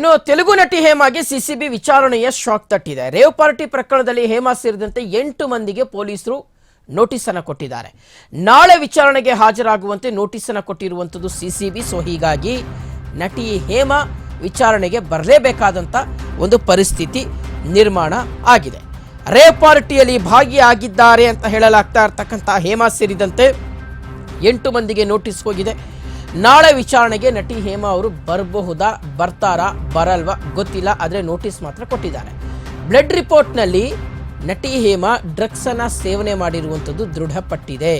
ಇನ್ನು ತೆಲುಗು ನಟಿ ಹೇಮಾಗೆ ಸಿಸಿಬಿ ವಿಚಾರಣೆಯ ಶಾಕ್ ತಟ್ಟಿದೆ. ರೇವ್ ಪಾರ್ಟಿ ಪ್ರಕರಣದಲ್ಲಿ ಹೇಮಾ ಸೇರಿದಂತೆ ಎಂಟು ಮಂದಿಗೆ ಪೊಲೀಸರು ನೋಟಿಸ್ ಅನ್ನು ಕೊಟ್ಟಿದ್ದಾರೆ. ನಾಳೆ ವಿಚಾರಣೆಗೆ ಹಾಜರಾಗುವಂತೆ ನೋಟಿಸ್ ಅನ್ನು ಕೊಟ್ಟಿರುವಂತದ್ದು ಸಿಸಿಬಿ, ಸೊ ಹೀಗಾಗಿ ನಟಿ ಹೇಮಾ ವಿಚಾರಣೆಗೆ ಬರಲೇಬೇಕಾದಂಥ ಒಂದು ಪರಿಸ್ಥಿತಿ ನಿರ್ಮಾಣ ಆಗಿದೆ. ರೇವ್ ಪಾರ್ಟಿಯಲ್ಲಿ ಭಾಗಿಯಾಗಿದ್ದಾರೆ ಅಂತ ಹೇಳಲಾಗ್ತಾ ಇರ್ತಕ್ಕಂಥ ಹೇಮಾ ಸೇರಿದಂತೆ ಎಂಟು ಮಂದಿಗೆ ನೋಟಿಸ್ ಹೋಗಿದೆ. ನಾಳೆ ವಿಚಾರಣೆಗೆ ನಟಿ ಹೇಮಾ ಅವರು ಬರಬಹುದಾ, ಬರ್ತಾರಾ, ಬರಲ್ವಾ ಗೊತ್ತಿಲ್ಲ, ಆದರೆ ನೋಟಿಸ್ ಮಾತ್ರ ಕೊಟ್ಟಿದ್ದಾರೆ. ಬ್ಲಡ್ ರಿಪೋರ್ಟ್ನಲ್ಲಿ ನಟಿ ಹೇಮಾ ಡ್ರಗ್ಸ್ ಅನ್ನ ಸೇವನೆ ಮಾಡಿರುವಂಥದ್ದು ದೃಢಪಟ್ಟಿದೆ.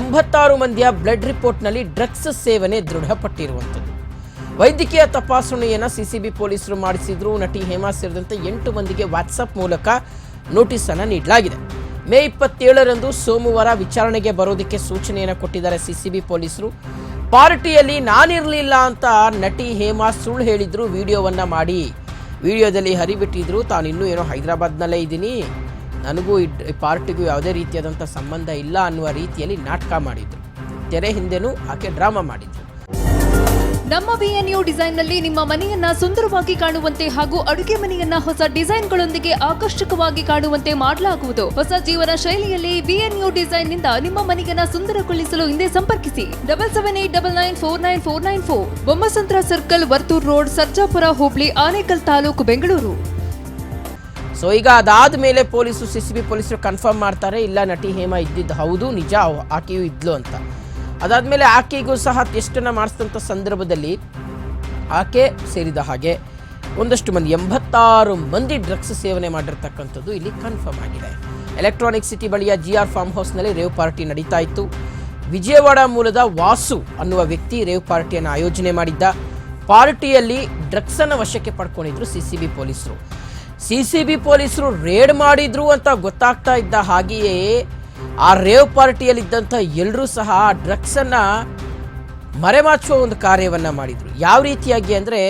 ಎಂಬತ್ತಾರು ಮಂದಿಯ ಬ್ಲಡ್ ರಿಪೋರ್ಟ್ನಲ್ಲಿ ಡ್ರಗ್ಸ್ ಸೇವನೆ ದೃಢಪಟ್ಟಿರುವಂಥದ್ದು. ವೈದ್ಯಕೀಯ ತಪಾಸಣೆಯನ್ನು ಸಿಸಿಬಿ ಪೊಲೀಸರು ಮಾಡಿಸಿದ್ರು. ನಟಿ ಹೇಮಾ ಸೇರಿದಂತೆ ಎಂಟು ಮಂದಿಗೆ ವಾಟ್ಸಪ್ ಮೂಲಕ ನೋಟಿಸ್ ಅನ್ನು ನೀಡಲಾಗಿದೆ. ಮೇ ಇಪ್ಪತ್ತೇಳರಂದು ಸೋಮವಾರ ವಿಚಾರಣೆಗೆ ಬರೋದಕ್ಕೆ ಸೂಚನೆಯನ್ನು ಕೊಟ್ಟಿದ್ದಾರೆ ಸಿಸಿಬಿ ಪೊಲೀಸರು. ಪಾರ್ಟಿಯಲ್ಲಿ ನಾನಿರಲಿಲ್ಲ ಅಂತ ನಟಿ ಹೇಮಾ ಸುಳ್ಳು ಹೇಳಿದ್ರು, ವಿಡಿಯೋವನ್ನ ಮಾಡಿ. ವಿಡಿಯೋದಲ್ಲಿ ಹರಿಬಿಟ್ಟಿದ್ರು ತಾನು ಇನ್ನೂ ಏನೋ ಹೈದರಾಬಾದ್ನಲ್ಲೇ ಇದ್ದೀನಿ. ನನಗೂ ಈ ಪಾರ್ಟಿಗೂ ಯಾವುದೇ ರೀತಿಯಾದಂಥ ಸಂಬಂಧ ಇಲ್ಲ ಅನ್ನುವ ರೀತಿಯಲ್ಲಿ ನಾಟಕ ಮಾಡಿದ್ರು. ತೆರೆ ಹಿಂದೆನೂ ಆಕೆ ಡ್ರಾಮಾ ಮಾಡಿದ್ರು. ನಮ್ಮ ಬಿಎನ್ಯು ಡಿಸೈನ್ನಲ್ಲಿ ನಿಮ್ಮ ಮನೆಯನ್ನ ಸುಂದರವಾಗಿ ಕಾಣುವಂತೆ ಹಾಗೂ ಅಡುಗೆ ಮನೆಯನ್ನ ಹೊಸ ಡಿಸೈನ್ಗಳೊಂದಿಗೆ ಆಕರ್ಷಕವಾಗಿ ಕಾಣುವಂತೆ ಮಾಡಲಾಗುವುದು. ಹೊಸ ಜೀವನ ಶೈಲಿಯಲ್ಲಿ ಬಿಎನ್ಯು ಡಿಸೈನ್ನಿಂದ ನಿಮ್ಮ ಮನೆಯನ್ನ ಸುಂದರಗೊಳಿಸಲು ಹಿಂದೆ ಸಂಪರ್ಕಿಸಿ. Double seven eight double nine four nine four nine four. Bommasandra circle, Varthur road, Sarjapura, hobli, Anekal taluk, Bengaluru. So ಈಗ ಅದಾದ ಮೇಲೆ ಪೊಲೀಸರು ಸಿ ಸಿ ಪೊಲೀಸರು ಕನ್ಫರ್ಮ್ ಮಾಡ್ತಾರೆ, ಇಲ್ಲ ನಟಿ ಹೇಮಾ ಇದ್ದಿದ್ದು ಹೌದು, ನಿಜ, ಆಕೆಯು ಇದ್ಲು ಅಂತ. ಅದಾದಮೇಲೆ ಆಕೆಗೂ ಸಹ ಟೆಸ್ಟನ್ನು ಮಾಡಿಸಿದಂಥ ಸಂದರ್ಭದಲ್ಲಿ ಆಕೆ ಸೇರಿದ ಹಾಗೆ ಒಂದಷ್ಟು ಮಂದಿ, ಎಂಬತ್ತಾರು ಮಂದಿ ಡ್ರಗ್ಸ್ ಸೇವನೆ ಮಾಡಿರ್ತಕ್ಕಂಥದ್ದು ಇಲ್ಲಿ ಕನ್ಫರ್ಮ್ ಆಗಿದೆ. ಎಲೆಕ್ಟ್ರಾನಿಕ್ ಸಿಟಿ ಬಳಿಯ ಜಿ ಆರ್ ಫಾರ್ಮ್ ಹೌಸ್ನಲ್ಲಿ ರೇವ್ ಪಾರ್ಟಿ ನಡೀತಾ ಇತ್ತು. ವಿಜಯವಾಡ ಮೂಲದ ವಾಸು ಅನ್ನುವ ವ್ಯಕ್ತಿ ರೇವ್ ಪಾರ್ಟಿಯನ್ನು ಆಯೋಜನೆ ಮಾಡಿದ್ದ. ಪಾರ್ಟಿಯಲ್ಲಿ ಡ್ರಗ್ಸನ್ನು ವಶಕ್ಕೆ ಪಡ್ಕೊಂಡಿದ್ರು ಸಿಸಿಬಿ ಪೊಲೀಸರು. ಸಿಸಿಬಿ ಪೊಲೀಸರು ರೇಡ್ ಮಾಡಿದ್ರು ಅಂತ ಗೊತ್ತಾಗ್ತಾ ಇದ್ದ ಹಾಗೆಯೇ ಆ ರೇವ್ ಪಾರ್ಟಿಯಲ್ಲಿದ್ದಂಥ ಎಲ್ಲರೂ ಸಹ ಆ ಡ್ರಗ್ಸನ್ನು ಮರೆಮಾಚುವ ಒಂದು ಕಾರ್ಯವನ್ನು ಮಾಡಿದರು. ಯಾವ ರೀತಿಯಾಗಿ ಅಂದರೆ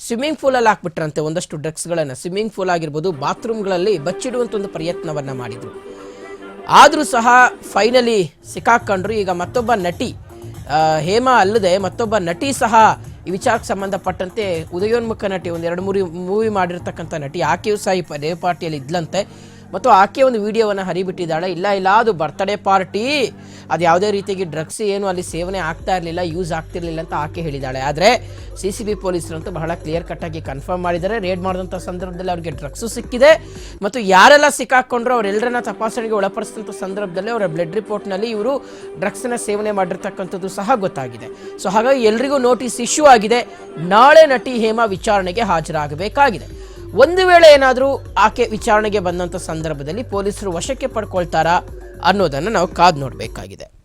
ಸ್ವಿಮ್ಮಿಂಗ್ ಪೂಲಲ್ಲಿ ಹಾಕ್ಬಿಟ್ರಂತೆ ಒಂದಷ್ಟು ಡ್ರಗ್ಸ್ಗಳನ್ನು. ಸ್ವಿಮ್ಮಿಂಗ್ ಪೂಲ್ ಆಗಿರ್ಬೋದು ಬಾತ್ರೂಮ್ಗಳಲ್ಲಿ ಬಚ್ಚಿಡುವಂಥ ಒಂದು ಪ್ರಯತ್ನವನ್ನು ಮಾಡಿದರು. ಆದರೂ ಸಹ ಫೈನಲಿ ಸಿಕ್ಕಾಕೊಂಡ್ರು. ಈಗ ಮತ್ತೊಬ್ಬ ನಟಿ ಹೇಮಾ ಅಲ್ಲದೆ ಮತ್ತೊಬ್ಬ ನಟಿ ಸಹ ಈ ವಿಚಾರಕ್ಕೆ ಸಂಬಂಧಪಟ್ಟಂತೆ ಉದಯೋನ್ಮುಖ ನಟಿ ಒಂದು ಎರಡು ಮೂರು ಮೂವಿ ಮಾಡಿರ್ತಕ್ಕಂಥ ನಟಿ, ಆಕೆಯೂ ಸಹ ಈ ರೇವ್ ಪಾರ್ಟಿಯಲ್ಲಿ ಇದ್ಲಂತೆ. ಮತ್ತು ಆಕೆ ಒಂದು ವಿಡಿಯೋವನ್ನು ಹರಿಬಿಟ್ಟಿದ್ದಾಳೆ. ಇಲ್ಲ ಇಲ್ಲ, ಅದು ಬರ್ತ್ಡೇ ಪಾರ್ಟಿ ಅದು ಯಾವುದೇ ರೀತಿಯಾಗಿ ಡ್ರಗ್ಸ್ ಏನು ಅಲ್ಲಿ ಸೇವನೆ ಆಗ್ತಾ ಇರಲಿಲ್ಲ ಯೂಸ್ ಆಗ್ತಿರಲಿಲ್ಲ ಅಂತ ಆಕೆ ಹೇಳಿದ್ದಾಳೆ. ಆದರೆ ಸಿ ಸಿ ಬಿ ಪೊಲೀಸರಂತೂ ಬಹಳ ಕ್ಲಿಯರ್ ಕಟ್ಟಾಗಿ ಕನ್ಫರ್ಮ್ ಮಾಡಿದ್ದಾರೆ. ರೇಡ್ ಮಾಡಿದಂಥ ಸಂದರ್ಭದಲ್ಲಿ ಅವರಿಗೆ ಡ್ರಗ್ಸು ಸಿಕ್ಕಿದೆ. ಮತ್ತು ಯಾರೆಲ್ಲ ಸಿಕ್ಕಾಕೊಂಡ್ರು ಅವರೆಲ್ಲರನ್ನ ತಪಾಸಣೆಗೆ ಒಳಪಡಿಸಿದಂಥ ಸಂದರ್ಭದಲ್ಲಿ ಅವರ ಬ್ಲಡ್ ರಿಪೋರ್ಟ್ನಲ್ಲಿ ಇವರು ಡ್ರಗ್ಸನ್ನ ಸೇವನೆ ಮಾಡಿರ್ತಕ್ಕಂಥದ್ದು ಸಹ ಗೊತ್ತಾಗಿದೆ. ಸೊ ಹಾಗಾಗಿ ಎಲ್ರಿಗೂ ನೋಟಿಸ್ ಇಶ್ಯೂ ಆಗಿದೆ. ನಾಳೆ ನಟಿ ಹೇಮಾ ವಿಚಾರಣೆಗೆ ಹಾಜರಾಗಬೇಕಾಗಿದೆ. ಒಂದು ವೇಳೆ ಏನಾದರೂ ಆಕೆ ವಿಚಾರಣೆಗೆ ಬಂದಂಥ ಸಂದರ್ಭದಲ್ಲಿ ಪೊಲೀಸರು ವಶಕ್ಕೆ ಪಡ್ಕೊಳ್ತಾರಾ ಅನ್ನೋದನ್ನು ನಾವು ಕಾದು ನೋಡಬೇಕಾಗಿದೆ.